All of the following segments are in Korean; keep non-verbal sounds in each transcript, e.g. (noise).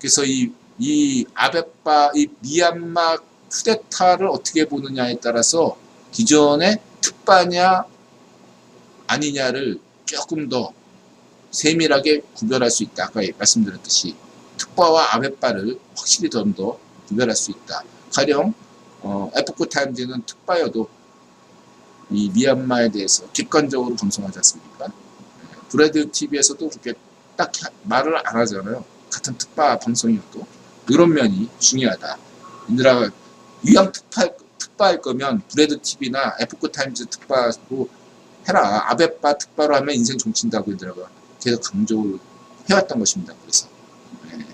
그래서 이, 이 아베빠, 이 미얀마 쿠데타를 어떻게 보느냐에 따라서 기존의 특바냐 아니냐를 조금 더 세밀하게 구별할 수 있다. 아까 말씀드렸듯이 특바와 아베빠를 확실히 좀 더 구별할 수 있다. 가령 어, 에포크 타임즈는 특바여도 이 미얀마에 대해서 객관적으로 방송하지 않습니까? 예, 브레드 TV에서도 그렇게 딱 말을 안 하잖아요. 같은 특바 방송이어도 이런 면이 중요하다. 인드라가 유양 특파, 특바할 거면 브레드 TV나 에포크 타임즈 특바로 해라. 아베빠 특바로 하면 인생 종친다고 인드라가 계속 강조를 해왔던 것입니다. 그래서 예.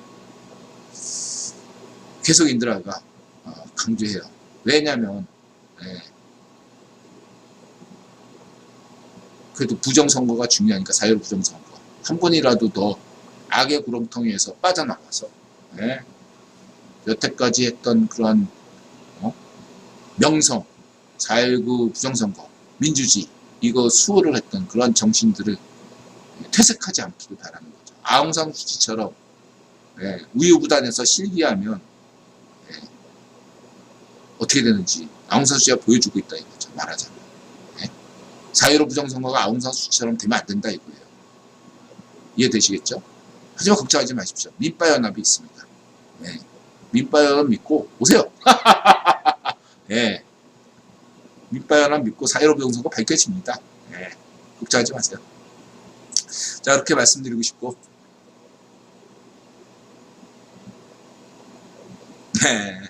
계속 인드라가 어, 강조해요. 왜냐하면 예. 그래도 부정선거가 중요하니까 사회로 부정선거 한 번이라도 더 악의 구렁텅이에서 빠져나가서 예. 여태까지 했던 그러한 어? 명성 4.19 부정선거 민주주의 이거 수호를 했던 그러한 정신들을 퇴색하지 않기를 바라는 거죠. 아웅산 수치처럼 예, 우유부단해서 실기하면 예, 어떻게 되는지 아웅산 수치가 보여주고 있다 이거죠. 말하자면 예. 사회로 부정선거가 아웅산 수치처럼 되면 안 된다 이거예요. 이해되시겠죠? 하지만 걱정하지 마십시오. 민파 연합이 있습니다. 예. 민파 연합 믿고 오세요. (laughs) 예. 민파 연합 믿고 사회로 부정선거 밝혀집니다. 예. 걱정하지 마세요. 자, 이렇게 말씀드리고 싶고. 네.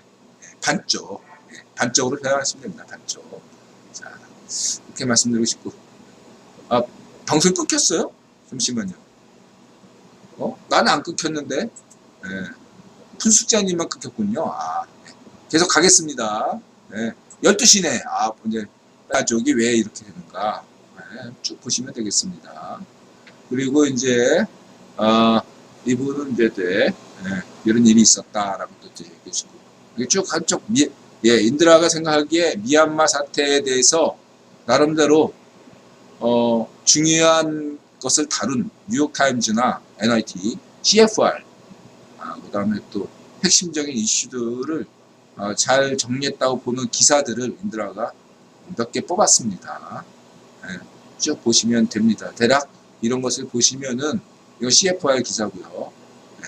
반쪽. 네, 반쪽으로 표현하시면 됩니다. 반쪽. 자, 이렇게 말씀드리고 싶고. 아, 방송 끊겼어요? 잠시만요. 어? 나는 안 끊겼는데. 네. 푼숙자님만 끊겼군요. 아, 네. 계속 가겠습니다. 네. 12시네. 아, 이제, 쪽이 왜 이렇게 되는가. 네, 쭉 보시면 되겠습니다. 그리고 이제 어, 이분은 이제 돼, 예, 이런 일이 있었다라고 또 얘기해 주고 쭉 한쪽 미, 예, 인드라가 생각하기에 미얀마 사태에 대해서 나름대로 어, 중요한 것을 다룬 뉴욕타임즈나 NIT, CFR 아, 그 다음에 또 핵심적인 이슈들을 어, 잘 정리했다고 보는 기사들을 인드라가 몇 개 뽑았습니다. 예, 쭉 보시면 됩니다. 대략 이런 것을 보시면은 이거 CFR 기사고요. 네.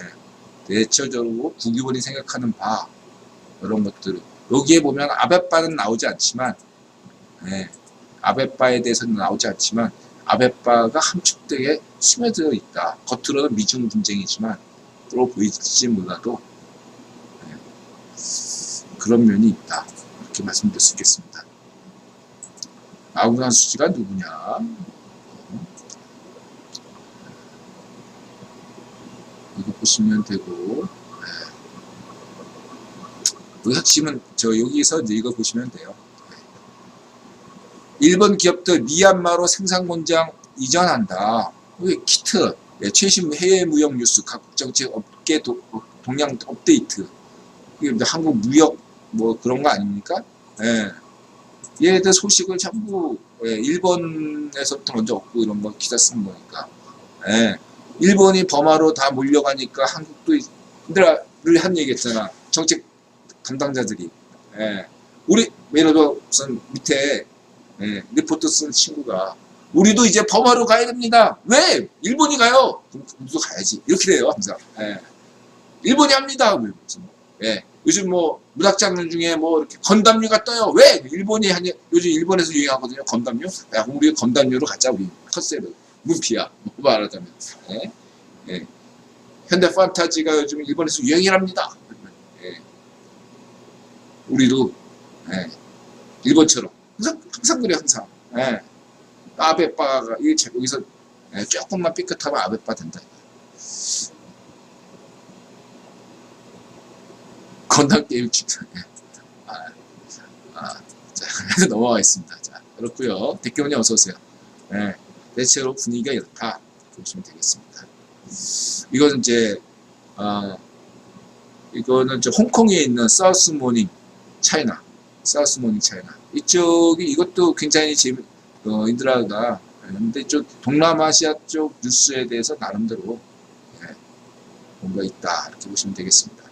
대체적으로 국유원이 생각하는 바 이런 것들 여기에 보면 아베바는 나오지 않지만 네. 아베바에 대해서는 나오지 않지만 아베바가 함축되게 스며들어 있다. 겉으로는 미중 분쟁이지만 또 보이지 몰라도 네. 그런 면이 있다. 이렇게 말씀드릴 수 있겠습니다. 아우나 수지가 누구냐? 이거 보시면 되고 네. 여기 핵심은 저 여기서 이거 보시면 돼요. 네. 일본 기업들 미얀마로 생산 공장 이전한다. 여기 키트 네, 최신 해외 무역 뉴스 각국 정책 업계 도, 동향 업데이트 이게 한국 무역 뭐 그런 거 아닙니까? 예. 얘들 소식을 전부 예, 일본에서부터 먼저 얻고 이런 거 기사 쓰는 거니까. 예. 일본이 범하로 다 몰려가니까 한국도 늘한 얘기했잖아. 정책 담당자들이. 예. 우리 예를 들어 무슨 밑에 예, 리포트 쓴 친구가 우리도 이제 범하로 가야 됩니다. 왜? 일본이 가요. 그럼 우리도 가야지. 이렇게 돼요 항상. 예. 일본이 합니다. 뭐. 예. 요즘 뭐 문학 장르 중에 뭐 이렇게 건담류가 떠요. 왜? 일본이 하냐? 요즘 일본에서 유행하거든요. 건담류. 야, 우리 건담류로 가자 우리 컨셉을. 문피야. (laughs) 뭐 말하자면. 예. 예. 현대 판타지가 요즘 일본에서 유행이랍니다. 예. 우리도 예. 일본처럼 항상 항상 그래 항상. 예. 아베빠가 이 여기서 예, 조금만 삐끗하면 아베빠 된다. 건담 게임 진짜. 예. 아, 아, 자, 넘어가겠습니다. 자, 그렇고요. 대표님 어서 오세요. 예. 대체로 분위기가 이렇다 보시면 되겠습니다. 이건 이제 어, 이거는 저 홍콩에 있는 사우스 모닝 차이나 사우스 모닝 차이나 이쪽이 이것도 굉장히 어, 인드라가 근데 쪽 동남아시아 쪽 뉴스에 대해서 나름대로 예, 뭔가 있다 이렇게 보시면 되겠습니다.